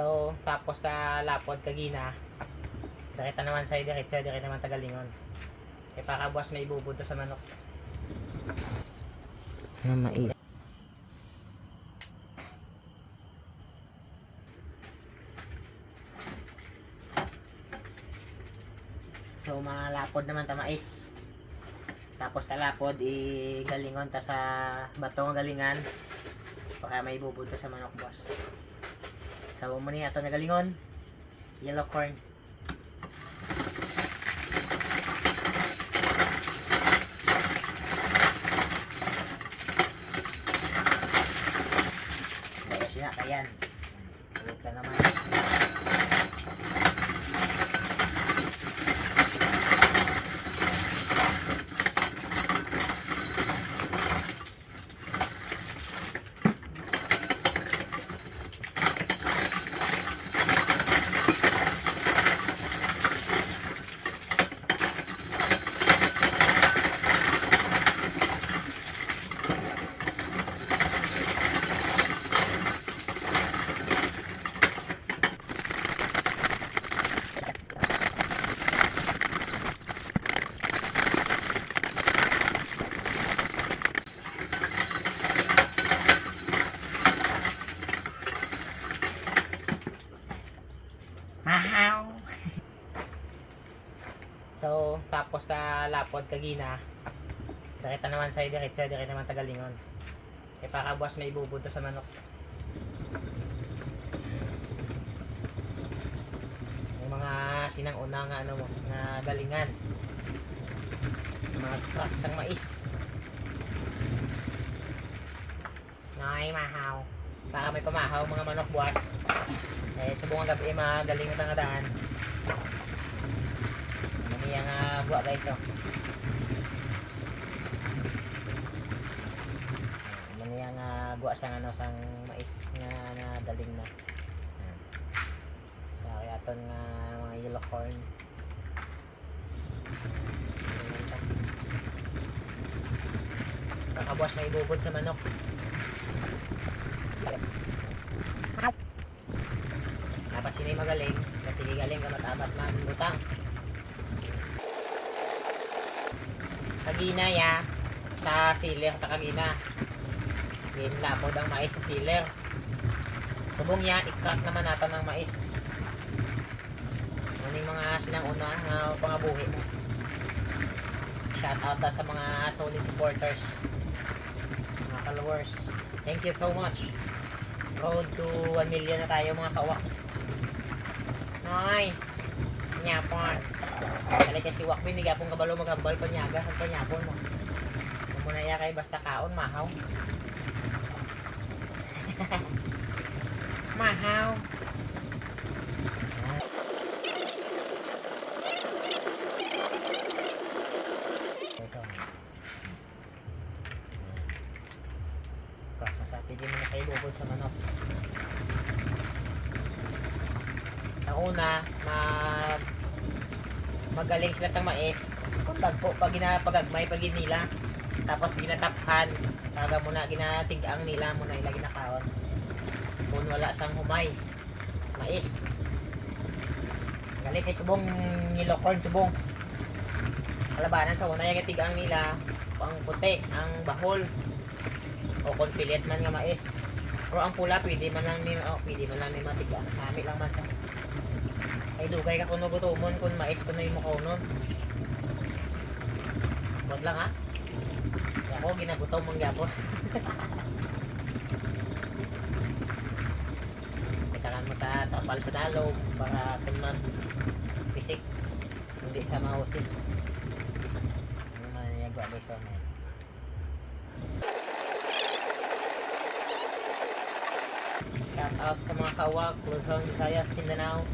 So, tapos na lapod kagina. Direkta naman sa diretso, direkta naman tagalingon. Eh para buwas may ibubuto sa manok. Na mais. So mga lapod naman ta mais. Tapos ta lapod i galingon ta sa bato ng galingan para may ibubuto sa manok boss. So muna ato na galingon. Yellow corn. Kaya siya kayan. Sulit ka naman. Mahaw! so, tapos na lapod kagina, direkta naman sa diretso, direkta naman tagalingon. Eh para buwas may ibubuto sa manok. Yung mga sinang una nga ano mo, nga galingan. Mga trucks ang mais. Ngay mahaw. Para may pamahaw mga manok buwas. Eh, subong ang gabi, magaling ito nga daan. Ano yung uh, buwa guys, oh. Ano yung uh, sang ano, sang mais nga na daling na. Sa kaya ito nga mga yellow corn. Kakabuas may ibubod sa manok. Dapat sila magaling kasi galing ka matamat man butang. Kagina ya sa sealer ta kagina. Game lapod ang mais sa sealer. Subong ya i-crack naman nato ng mais. Ano yung mga sinanguna nga pangabuhi mo. Shout out sa mga solid supporters. Mga followers. Thank you so much. Road to 1 million na tayo mga kawak. Noy. Nyapon. Kali kasi wakbin ni gapon kabalo magambal ko nyaga sa nyapon mo. Mo na ya kay basta kaon mahaw. mahaw. Kasapi din mo na sa ibubod sa manok. Sa una, mag magaling sila sa mais. Kung tagpo pag ginapagagmay pag nila. Tapos ginataphan. Taga mo na ginatigang nila mo na ila ginakaon. Kung wala sang humay. Mais. Galing kay subong yellow corn subong. Kalabanan sa una yung tigang nila ang puti, ang bahol. O kung pilit man nga mais. Pero ang pula pwede man lang ni oh, pwede man lang ni matiga. Kami lang man sa ay dugay ka kuno gutomon kun mais kuno yung makunon. Bot lang ha. Ako ginagutom mong gapos. Kailangan mo sa tapal sa dalog para kunan pisik. Hindi sa mahusik. Ano man yung gwa guys oh, man. Shout out sa mga kawak, Luzon, Visayas, Mindanao.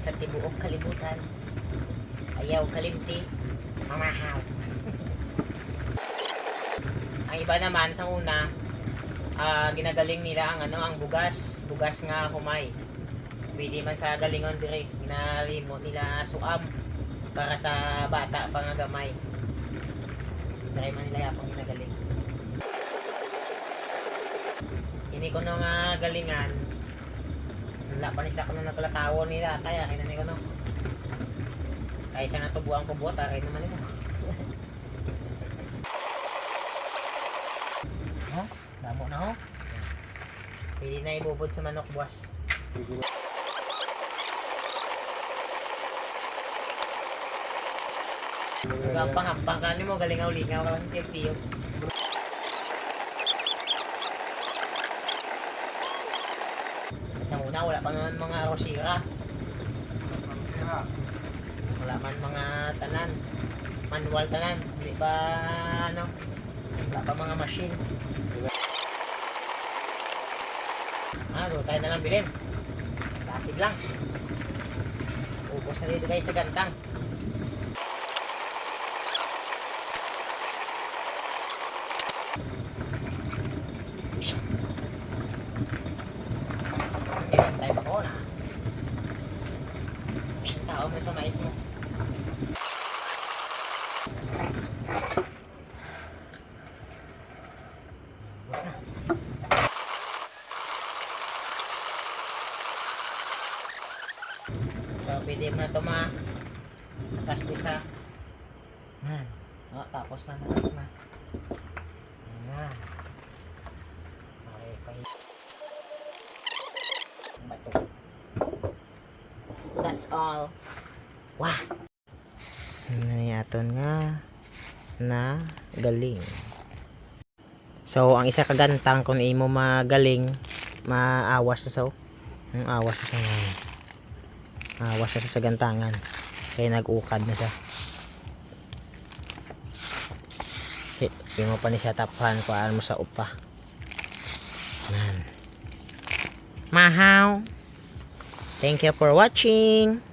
Sa tibuok kalibutan, ayaw kalimti, mamahaw. ang iba naman sa una, ah, ginagaling nila ang ano ang bugas, bugas nga humay. Pwede man sa galingon dire, ginarimo nila suam para sa bata pa nga gamay. Try man nila yapang ginagaling. Ini ko nga galingan. Wala pa ni sila ko nung nagkalatawo nila. Kaya kaya ni ko no. Kaya siya natubuan ko buhat. Kaya naman ito. oh, damo na ho. Pwede na ibubod sa manok buwas. Gampang-gampang ka mo, galingaw-lingaw ka lang tiyo. Sa una, wala pa naman mga rosira. Wala man mga tanan. Manual tanan. Hindi ba, ano, wala pa mga machine. Ah, doon tayo na lang bilhin. Tasig lang. Ubos na dito guys sa gantang. Kailan tayo pa ko na. Tao mo sa mais mo. So, pwede mo na ito ma atas sa yan. O, tapos na naman na. Yan. Okay, pahi. Bato. That's all. Wah! Nayaton nga na galing. So, ang isa kagantang kung imo magaling, maawas sa so. Ang awas sa nga. Awas sa sa gantangan. Kaya nag-ukad na siya. Hindi mo pa ni siya tapahan kung mo sa upa. Man. Mahaw. Thank you for watching.